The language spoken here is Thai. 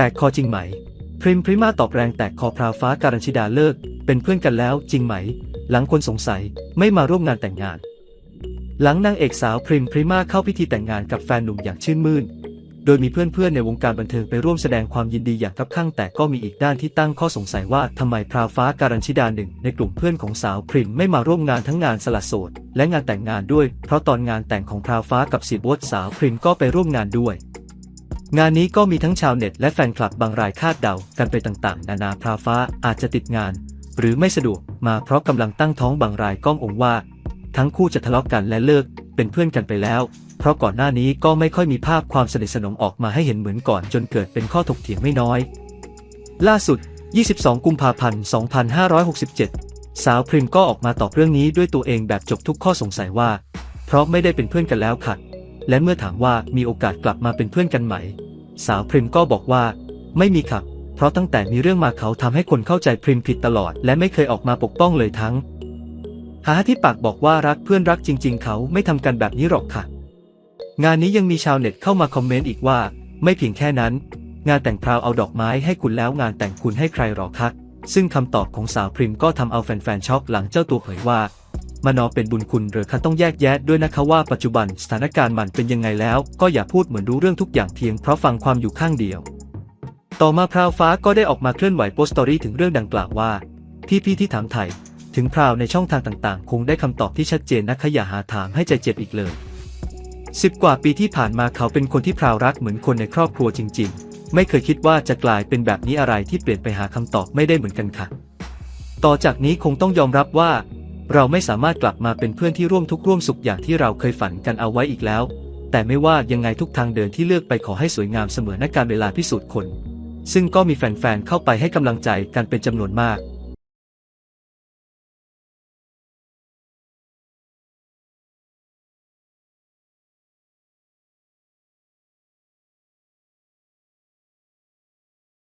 ตกคอจริงไหม พริมพริมาตอบแรงแตกคอพราวฟ้าการัญชิดาเลิก เป็นเพื่อนกันแล้วจริงไหม หลังคนสงสัยไม่มาร่วมงานแต่งงาน หลังนางเอกสาวพริมพริมาเข้าพิธีแต่งงานกับแฟนหนุ่มอย่างชื่นมื่น โดยมีเพื่อนๆในวงการบันเทิงไปร่วมแสดงความยินดีอย่างคับข้างแต่ก็มีอีกด้านที่ตั้งข้อสงสัยว่าทำไมพราวฟ้าการัญชิดาหนึ่งในกลุ่มเพื่อนของสาวพริมไม่มาร่วมงานทั้งงานสละโสดและงานแต่งงานด้วย เพราะตอนงานแต่งของพราวฟ้ากับสีบวสาวพริมก็ไปร่วมงานด้วย งานนี้ก็มีทั้งชาวเน็ตและแฟนคลับบางรายคาดเดากันไปต่างๆ นานาพราวฟ้าอาจจะติดงาน หรือไม่สะดวกมาเพราะกำลังตั้งท้องบางรายก้ององว่า ทั้งคู่จะทะเลาะกันและเลิกเป็นเพื่อนกันไปแล้ว เพราะก่อนหน้านี้ก็ไม่ค่อยมีภาพความสนิทสนมออกมาให้เห็นเหมือนก่อนจนเกิดเป็นข้อถกเถียงไม่น้อย ล่าสุด 22 กุมภาพันธ์ 2567 สาวพริมก็ออกมาตอบเรื่องนี้ด้วยตัวเองแบบจบทุกข้อสงสัยว่า เพราะไม่ได้เป็นเพื่อนกันแล้วค่ะ และเมื่อถามว่ามีโอกาสกลับมาเป็นเพื่อนกันไหม สาวพริมก็บอกว่า ไม่มีครับ เพราะตั้งแต่มีเรื่องมาเขาทำให้คนเข้าใจพริมผิดตลอด และไม่เคยออกมาปกป้องเลยทั้งหาที่ปากบอกว่ารักเพื่อนรักจริง ๆ เขาไม่ทำกันแบบนี้หรอกค่ะ งานนี้ยังมีชาวเน็ตเข้ามาคอมเมนต์อีกว่า ไม่เพียงแค่นั้น งานแต่งพราวเอาดอกไม้ให้คุณแล้วงานแต่งคุณให้ใครหรอคะซึ่งคำตอบของสาวพริมก็ทำเอาแฟนๆช็อกหลังเจ้าตัวเผยว่า มานอเป็นบุญคุณหรือคะต้องแยกแยะด้วยนะคะว่าปัจจุบันสถานการณ์มันเป็นยังไงแล้ว ก็อย่าพูดเหมือนรู้เรื่องทุกอย่างเพียงเพราะฟังความอยู่ข้างเดียว ต่อมาพราวฟ้าก็ได้ออกมาเคลื่อนไหวโพสต์สตอรี่ถึงเรื่องดังกล่าวว่า พี่ๆที่ถามไทยถึงพราวในช่องทางต่างๆ คงได้คำตอบที่ชัดเจนนะคะอย่าหาถามให้ใจเจ็บอีกเลยสิบกว่าปีที่ผ่านมาเขาเป็นคนที่พราวรักเหมือนคนในครอบครัวจริง ๆ ไม่เคยคิดว่าจะกลายเป็นแบบนี้อะไรที่เปลี่ยนไปหาคำตอบไม่ได้เหมือนกันค่ะ ต่อจากนี้คงต้องยอมรับว่า เราไม่สามารถกลับมาเป็นเพื่อนที่ร่วมทุกข์ร่วมสุขอย่างที่เราเคยฝันกันเอาไว้อีกแล้ว แต่ไม่ว่ายังไงทุกทางเดินที่เลือกไปขอให้สวยงามเสมอนักการเวลาพิสูจน์คน ซึ่งก็มีแฟนๆเข้าไปให้กำลังใจกันเป็นจำนวนมาก